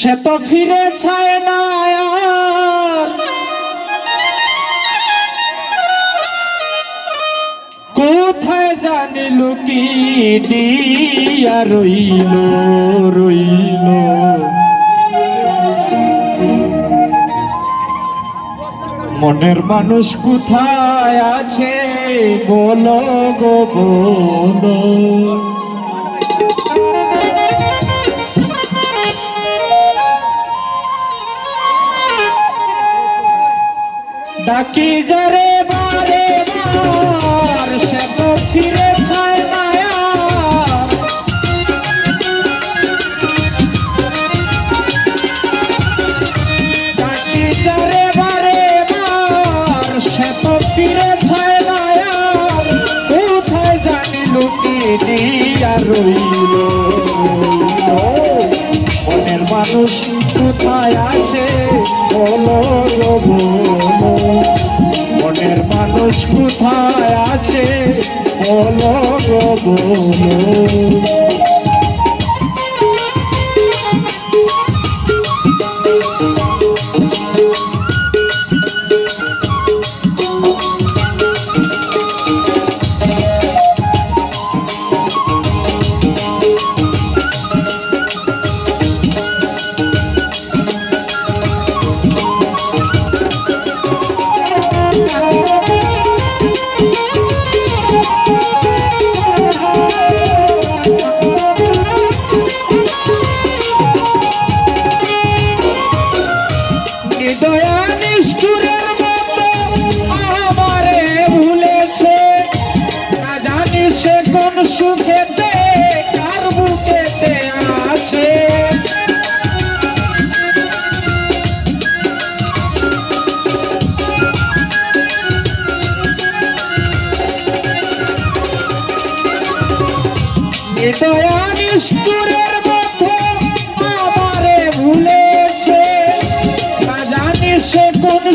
সে তো ফিরে চায় না কোথায় জানি লুকি দিয়া রইল রইল। মনের মানুষ কোথায় আছে বলো গো বলো। ডাকি যারে বারে বার, সে তো ফিরে না আর। ডাকি যারে বারে বার, সে তো ফিরে না আর। কোথায় জানি লুকি দিয়া রইল মনের মানুষ কোথায় আছে বলো গো বলো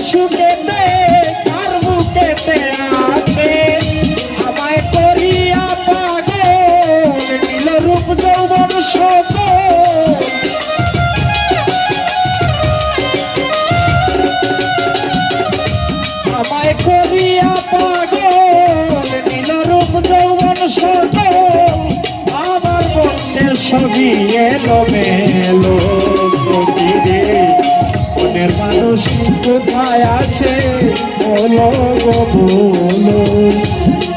সুখেতে কার বুকেতে আছে। আমায় করিয়া পাগল, নীল রূপ যৌবন সকল আমায় করিয়া পাগল, নীল রূপ যৌবন সকল আমার মধ্যে সবই এলো মেলো মানুষ কোথায় আছে। বলো বলো,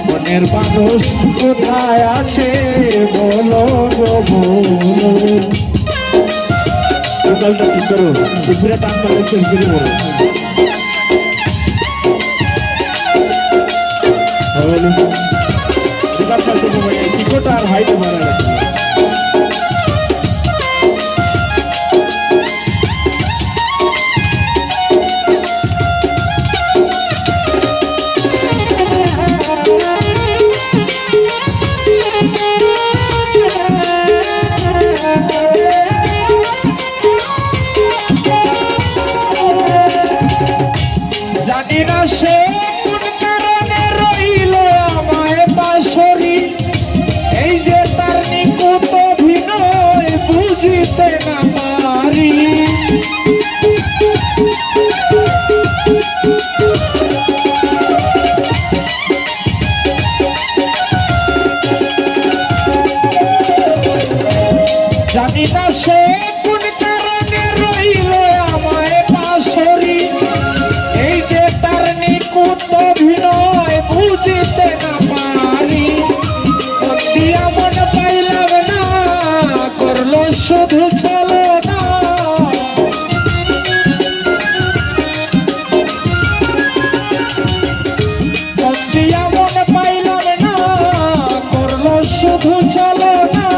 মনের মানুষ কোথায় আছে? বলো বলো। টোটালটা ঠিক করো উপরে টান সেলফি করো টিকোটা আর হাইট মারা রাখি অভিনয় বুঝিতে না পারি। দিয়া মন পাইলাম না, করল শুধু চলো না দিয়া মন পাইলাম না, করল শুধু চলো না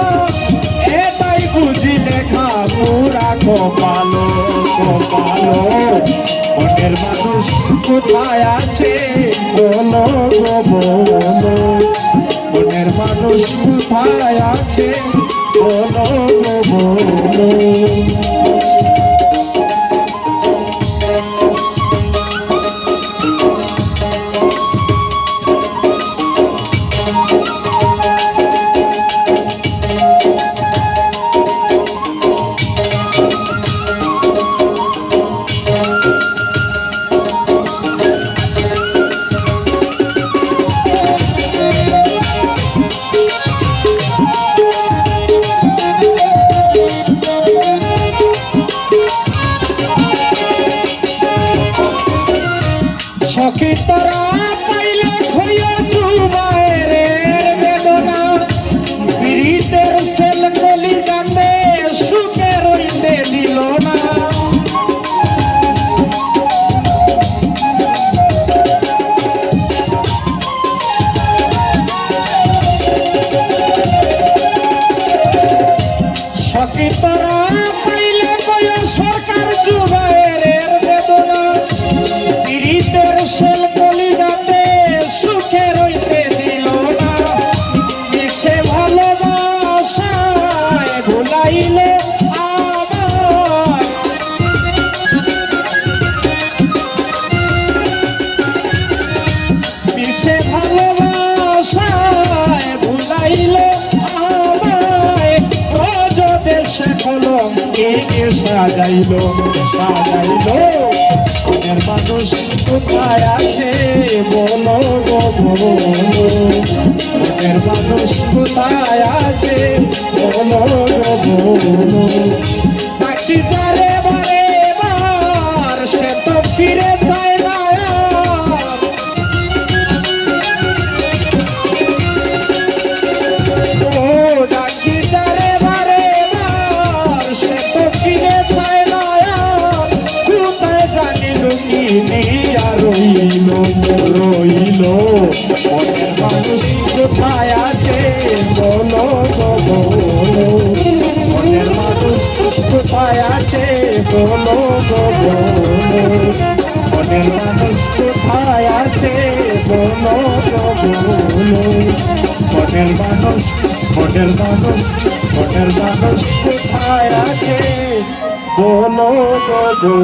এটাই বুঝি লেখা পুরা কপালো কপালো মনের মানুষ কোথায় আছে? বলো বলো। মনের মানুষ কোথায় আছে? বলো বলো। রঙিনে সাজাইলো সাজাইলো? মনের মানুষ কোথায় আছে বলো গো মনের মানুষ কোথায় আছে মনের মানুষ কোথায় আছে বলো মনের মানুষ কোথায় আছে বলো মনের মানুষ কোথায় আছে বলো বলো মনের মানুষ মনের মানুষ মনের মানুষ কোথায় আছে বলো বলো